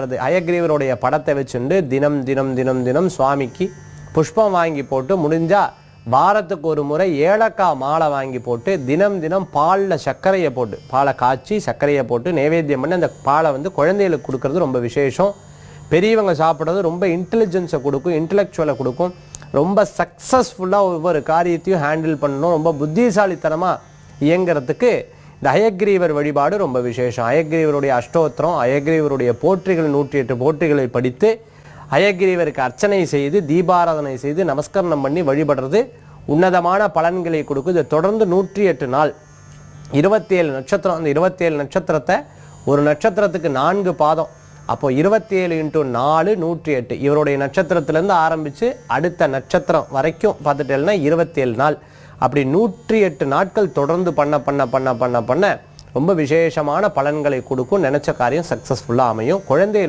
வருது அயக்ரீவருடைய படத்தை வச்சுண்டு தினம் தினம் தினம் தினம் சுவாமிக்கு புஷ்பம் வாங்கி போட்டு முடிஞ்சா வாரத்துக்கு ஒரு முறை ஏலக்காய் மாலை வாங்கி போட்டு தினம் தினம் பாலில் சர்க்கரையை போட்டு பாலை காய்ச்சி சர்க்கரையை போட்டு நைவேத்தியம் பண்ணி அந்த பாலை வந்து குழந்தைகளுக்கு கொடுக்கறது ரொம்ப விசேஷம். பெரியவங்க சாப்பிட்றது ரொம்ப இன்டெலிஜென்ஸை கொடுக்கும் இன்டலெக்சுவலை கொடுக்கும். ரொம்ப சக்ஸஸ்ஃபுல்லாக ஒவ்வொரு காரியத்தையும் ஹேண்டில் பண்ணணும். ரொம்ப புத்திசாலித்தனமாக இயங்குறதுக்கு இந்த அயக்ரீவர் வழிபாடு ரொம்ப விசேஷம். அயக்ரீவருடைய அஷ்டோத்திரம் அயக்ரீவருடைய போற்றிகள் நூற்றி எட்டு போற்றிகளை படித்து அயக்ரீவருக்கு அர்ச்சனை செய்து தீபாராதனை செய்து நமஸ்கரணம் பண்ணி வழிபடுறது உன்னதமான பலன்களை கொடுக்கும் இதை தொடர்ந்து நூற்றி எட்டு நாள் இருபத்தேழு நட்சத்திரம் அந்த இருபத்தேழு நட்சத்திரத்தை ஒரு நட்சத்திரத்துக்கு நான்கு பாதம். அப்போ இருபத்தேழு இன்ட்டு நாலு நூற்றி எட்டு இவருடைய நட்சத்திரத்திலேருந்து ஆரம்பித்து அடுத்த நட்சத்திரம் வரைக்கும் பார்த்துட்டேன்னா இருபத்தேழு நாள். அப்படி நூற்றி எட்டு நாட்கள் தொடர்ந்து பண்ண பண்ண பண்ண பண்ண பண்ண ரொம்ப விசேஷமான பலன்களை கொடுக்கும் நினச்ச காரியம் சக்ஸஸ்ஃபுல்லாக அமையும். குழந்தை